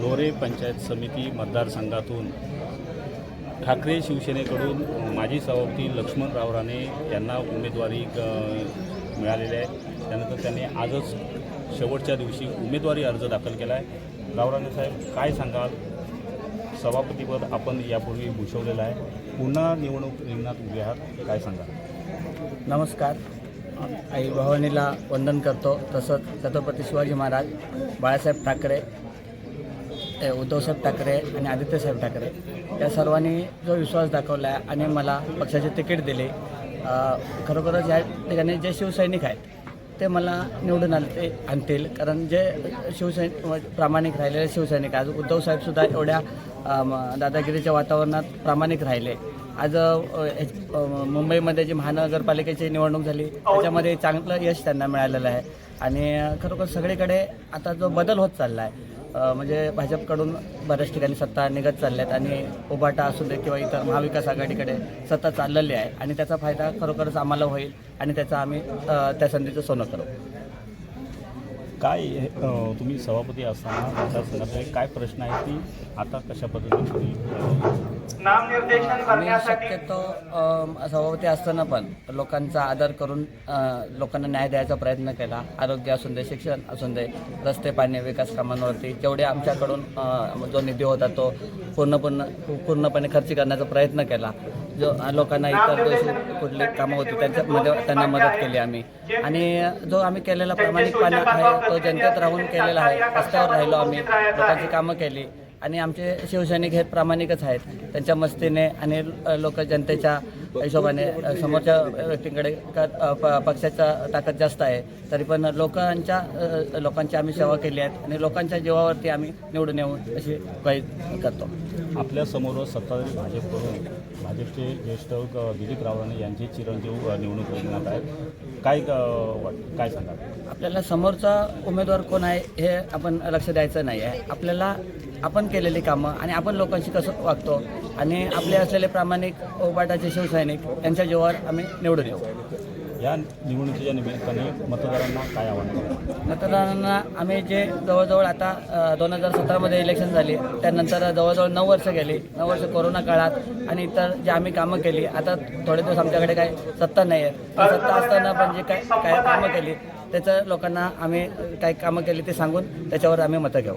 लोरे पंचायत समिती मतदारसंघातून ठाकरे शिवसेनेकडून माजी सभापती लक्ष्मणराव राणे यांना उमेदवारी मिळालेली आहे. त्यानंतर त्यांनी आजच शेवटच्या दिवशी उमेदवारी अर्ज दाखल केला आहे. रावराणे साहेब काय सांगाल? सभापतीपद आपण यापूर्वी भूषवलेलं आहे. पुन्हा निवडणूक रिंगणात उभे आहात. काय सांगाल? नमस्कार. आई भवानीला वंदन करतो. तसंच छत्रपती शिवाजी महाराज बाळासाहेब ठाकरे उद्धवसाहेब ठाकरे आणि आदित्यसाहेब ठाकरे. या सर्वांनी जो विश्वास दाखवला आहे आणि मला पक्षाचे तिकीट दिले खरोखरच या ठिकाणी जे शिवसैनिक आहेत ते मला निवडून आले आणतील. कारण जे शिवसैनिक प्रामाणिक राहिलेले शिवसैनिक आज उद्धवसाहेबसुद्धा एवढ्या दादागिरीच्या वातावरणात प्रामाणिक राहिले. आज मुंबईमध्ये जी महानगरपालिकेची निवडणूक झाली त्याच्यामध्ये चांगलं यश त्यांना मिळालेलं आहे. आणि खरोखर सगळीकडे आता जो बदल होत चालला आहे म्हणजे भाजपकडून बऱ्याच ठिकाणी सत्ता निघत चालल्यात आणि उभाटा असू दे किंवा इतर महाविकास आघाडीकडे सत्ता चाललेली आहे आणि त्याचा फायदा खरोखरच आम्हाला होईल आणि त्याचा आम्ही त्या संधीचं सोनं करू. काय तुम्ही सभापती असताना मतदारसंघातले काय प्रश्न आहेत की आता कशा पद्धतीने तुम्ही शक्यतो सभापती असताना पण लोकांचा आदर करून अ, लोकांना न्याय द्यायचा प्रयत्न केला. आरोग्य असून दे शिक्षण असून दे रस्ते पाणी विकास कामांवरती जेवढे आमच्याकडून अ, जो निधी होता तो पूर्णपूर्ण पूर्णपणे खर्च करण्याचा प्रयत्न केला. जो लोकांना इतर जो कुठली कामं होती त्यांच्यामध्ये त्यांना मदत केली आम्ही. आणि जो आम्ही केलेला प्रामाणिकपणा आहे तो जनतेत राहून केलेला आहे. रस्त्यावर राहिलो आम्ही लोकांची कामं केली. आणि आमचे शिवसैनिक हे प्रामाणिकच आहेत. त्यांच्या मस्तीने आणि लोक जनतेच्या हिशोबाने समोरच्या व्यक्तींकडे का- पक्षाचा ताकद जास्त आहे तरी पण लोकांच्या लोकांची आम्ही सेवा केली आहेत आणि लोकांच्या जीवावरती आम्ही निवडून येऊ अशी काही करतो. आपल्यासमोर सत्ताधारी भाजपकडून भाजपचे ज्येष्ठ दिलीप रावराणे यांचे चिरंजीव निवडणूक रिंगणात आहेत काय वाट काय सांगाल? आपल्याला समोरचा उमेदवार कोण आहे हे आपण लक्ष द्यायचं नाही आहे. आपल्याला आपण केलेली कामं आणि आपण लोकांशी कसं वागतो आणि आपले असलेले प्रामाणिक ओबाटाचे शिवसैनिक यांच्या जीवावर आम्ही निवडून येऊ. या निवडणुकीच्या निमित्ताने मतदारांना काय आव्हान मतदारांना आम्ही जे जवळजवळ आता दोन हजार सतरामध्ये इलेक्शन झाली त्यानंतर जवळजवळ नऊ वर्ष गेली नऊ वर्ष कोरोना काळात आणि इतर जे आम्ही कामं केली आता थोडे दिवस आमच्याकडे काही सत्ता नाही आहे सत्ता असताना पण जे काय काय कामं केली त्याचं लोकांना आम्ही काही कामं केली ते सांगून त्याच्यावर आम्ही मतं घेऊ.